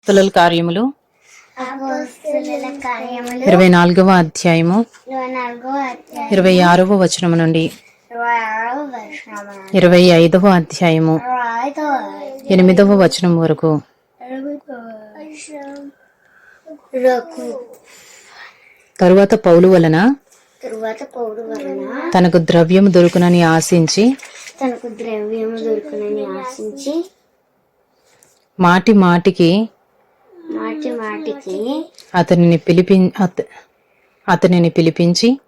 అపోస్తుల కార్యములు. ఇరవై నాలుగవ అధ్యాయము. ఇరవై ఆరవ వచనము నుండి. ఇరవై ఐదవ అధ్యాయము. ఎనిమిదవ వచనం వరకు. రకు. తరువాత పౌలు వలన తనకు ద్రవ్యము దొరుకునని ఆశించి తనకు ద్రవ్యము దొరుకునని ఆశించి మాటి మాటికి మాటికి అతనిని పిలిపి అత- అతనిని పిలిపించి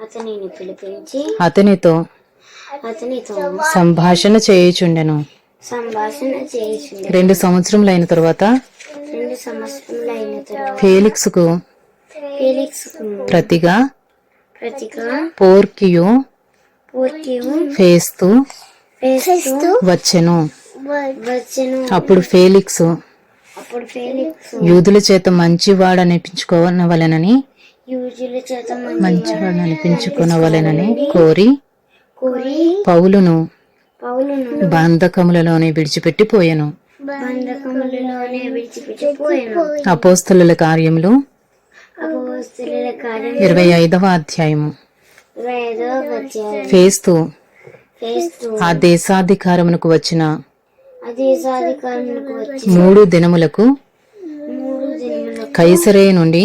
అతనిని పిలిపించి అతనితో అతనితో సంభాషణ చేయుచుండెను. సంభాషణ చేయించింది రెండు సంవత్సరములైన తరువాత రెండు సంవత్సరములు అయిన తర్వాత ఫేలిక్స్కు ఫెలిక్స్ ప్రతిగా ప్రతిగా పోర్కియు పూర్తియు ఫేస్తూ ఫేస్తూ వచ్చెను. వచ్చెను. ఫేలిక్స్ అప్పుడు ఫేలిక్స్ యూదుల చేత మంచివాడు అనిపించుకోనవలెనని మంచివాడు అనిపించుకోనవలెనని కోరి పౌలును బంధకములలోనే విడిచిపెట్టి పోయాను అపోస్తుల కార్యములు ఇరవై ఐదవ అధ్యాయము. ఫేస్తు ఆ దేశాధికారమునకు వచ్చిన మూడు దినములకు కైసరే నుండి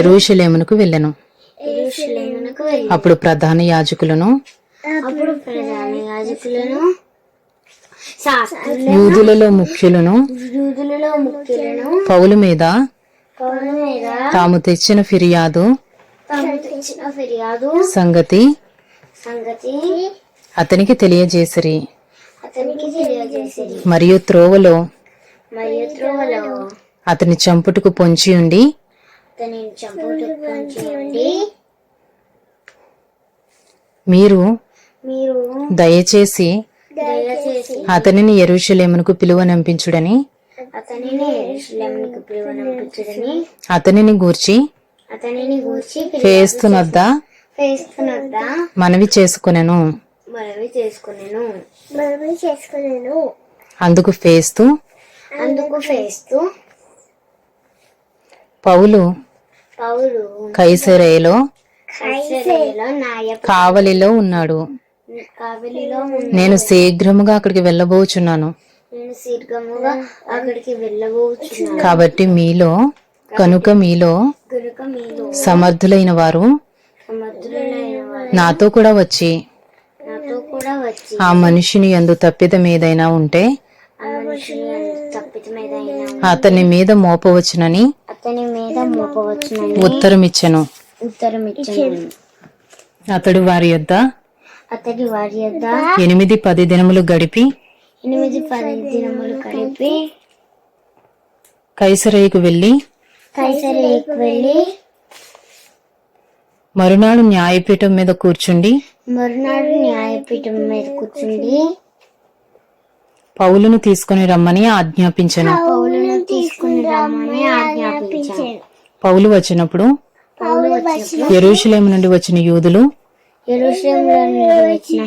ఎరుషలేమునకు వెళ్ళను. అప్పుడు ప్రధాన యాజకులను యూదులలో ముఖ్యులను పౌలు మీద తాము తెచ్చిన ఫిర్యాదు సంగతి అతనికి తెలియజేసిరి. అతనికి మరియు త్రోవలో మరియు త్రోవలో అతని చంపుటకు పొంచి ఉండి అతని మీరు మీరు దయచేసి దయచేసి అతనిని ఎరుషలేమునకు పిలువనంపించుడని అతనిని ఎరుషలేమునికి పిలువనంపించుడని అతనిని గూర్చి అతనిని గూర్చి ఫేస్తునొద్ద? ఫేస్తున్నద్ద మనవి చేసుకొనెను. మనవి చేసుకునేను. మనవి చేసుకునేను. అందుకు ఫేస్తూ అందుకు ఫేస్తూ పౌలు పౌలు కైసరేలో కైసరేలో నాయక కావలిలో ఉన్నాడు. కావలిలో ఉన్న నేను శీఘ్రముగా అక్కడికి వెళ్ళబోచున్నాను. నేను శీఘ్రముగా అక్కడికి వెళ్ళబోచున్నాను. కాబట్టి మీలో కనుక మీలో కనుక మీరు సమర్థులైన వారు సమర్థులైన నాతో కూడా వచ్చి ఆ మనిషిని ఎందు తప్పిదం ఏదైనా ఉంటే అతని మీద మోపవచ్చునని అతని మీద మోపవచ్చునని ఉత్తరమిచ్చెను. ఉత్తరం ఇచ్చాను అతడు వారి యొద్ద అతడి వారి యొద్ద ఎనిమిది పది దినములు గడిపి ఎనిమిది పది దినములు కలిపి కైసరేయుకు వెళ్ళి కైసరేకు వెళ్ళి మరునాడు న్యాయపీఠం మీద కూర్చుండి మరునాడు న్యాయపీఠం మీద కూర్చుండి పౌలును తీసుకుని రమ్మని ఆజ్ఞాపించెను. పౌలను తీసుకుని రమ్మని ఆజ్ఞాపించాను. పౌలు వచ్చినప్పుడు ఎరుషలేము నుండి వచ్చిన యూదులు వచ్చిన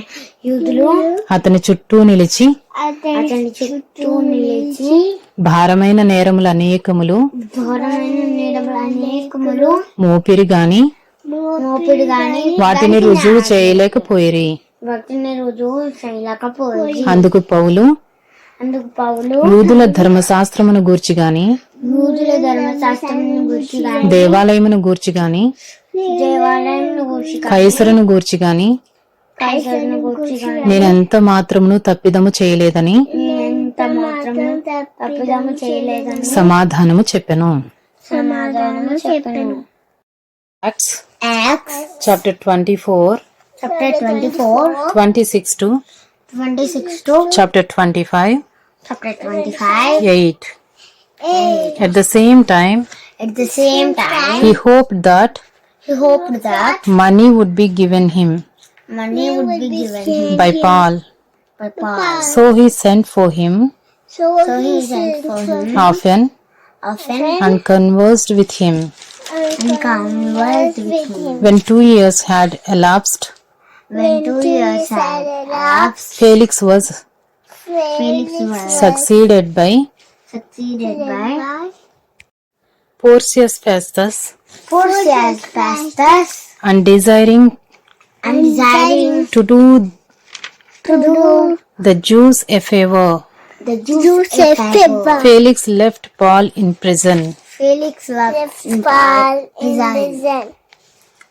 అతని చుట్టూ నిలిచి అతని చుట్టూ నిలిచి భారమైన నేరములు అనేకములు ఘోరమైన నీడములు అనేకములు మోపిరి గాని వాటిని రుజువు చేయలేకపోయిరి. వాటిని రుజువు చేయలేకపోయి అందుకు పౌలు అందుకు పౌలు యూదుల ధర్మశాస్త్రమును గూర్చి గాని యూదుల ధర్మశాస్త్రం గురించి గాని దేవాలయమును గూర్చి గాని దేవాలయం గురించి గాని కైసరును గూర్చి గాని కైసరుని గురించి గాని నేనెంత మాత్రమును తప్పిదము చేయలేదని ఎంత మాత్రం తప్పిదము చేయలేదని సమాధానము చెప్పెను. సమాధానము చెప్పాను. Acts, Acts chapter 24, chapter 24, 26 to 26 to chapter 25, chapter 25, 8. 8. At the same time, at the same time, he hoped that he hoped that money would be given him money would be given him by Paul. By Paul. So he sent for him. So, he sent for him often, often, and conversed with him and conversed with him. When two years had elapsed, When two years had elapsed, Felix was Felix was succeeded by succeeded by Porcius Festus, Porcius Festus and desiring and desiring to do to do the Jews a favor, the Jews a favor. Felix left Paul in prison. Felix left Paul in prison.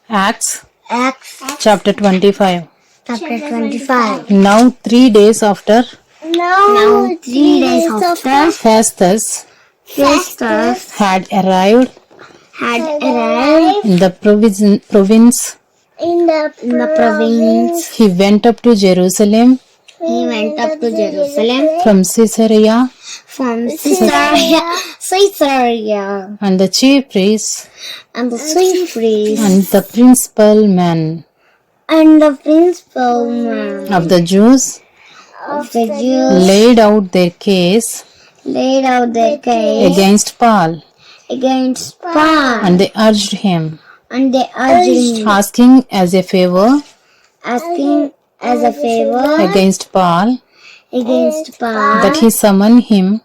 Acts. Acts chapter 25. chapter 25. Now, three days after Now, three days after Festus Festus had arrived had arrived in the province, province, in the, in the province, he went up to Jerusalem. He went up to Jerusalem. from Caesarea, from Caesarea, Caesarea, and the chief priests and the chief priest. And the principal men. And the principal man of the Jews. Of the Jews. Laid out their case. Laid out their case. against Paul, against Paul, and they urged him, and they urged him, asking as a favor. Asking as a favor. against Paul. Against Paul. That he summon him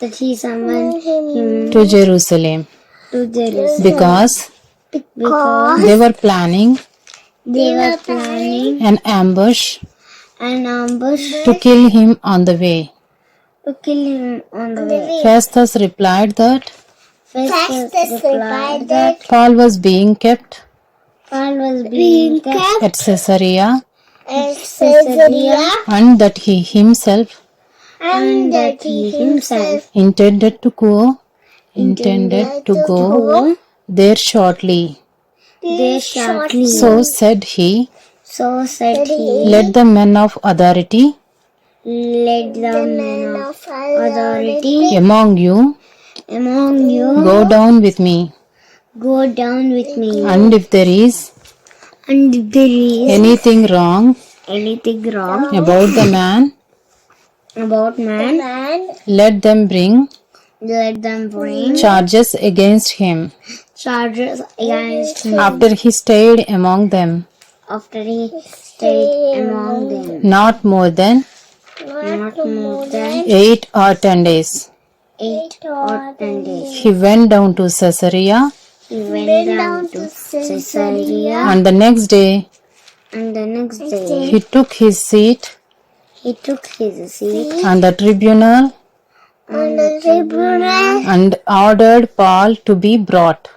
that he summoned him to Jerusalem. To Jerusalem. Because? Because they were planning they were planning an ambush an ambush to kill him on the way. to kill him on the way. Festus replied that Festus replied that Paul was being kept Paul was being kept at Caesarea at Caesarea and that he himself and that he himself intended to go. intended to go there shortly. there shortly. So said he, So said he, let the men of authority let the men of authority among you among you go down with me, go down with me. and if there is And if there is anything wrong anything wrong. about the man, about man, let them bring let them bring charges against him. charges against him. After he stayed among them, after he stayed among them. not more than Not more than eight or ten days. eight or ten days. He went down to Caesarea, He went down to Caesarea, and the next day and the next day he took his seat he took his seat. On the tribunal? On the tribunal. And ordered Paul to be brought.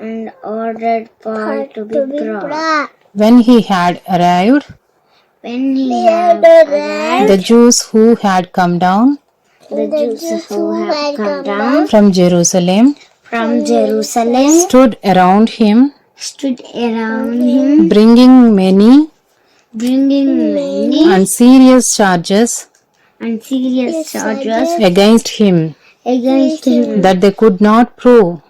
and ordered Paul to be brought. When he had arrived, When he had arrived, the Jews who had come down the Jews who had come down from Jerusalem from Jerusalem stood around him, stood around him, bringing many bringing many and serious charges and serious charges against him. Against him. that they could not prove.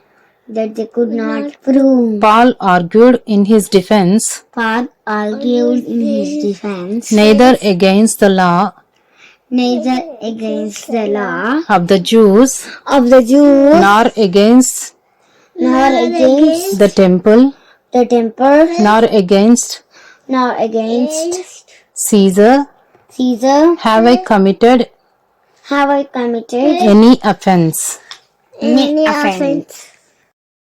that they could not prove. Paul argued in his defense. Paul argued in his defense. Neither against the law neither against the law of the Jews of the Jews nor against nor against the temple the temple nor against nor against Caesar Caesar have I committed have I committed any offense. any offense.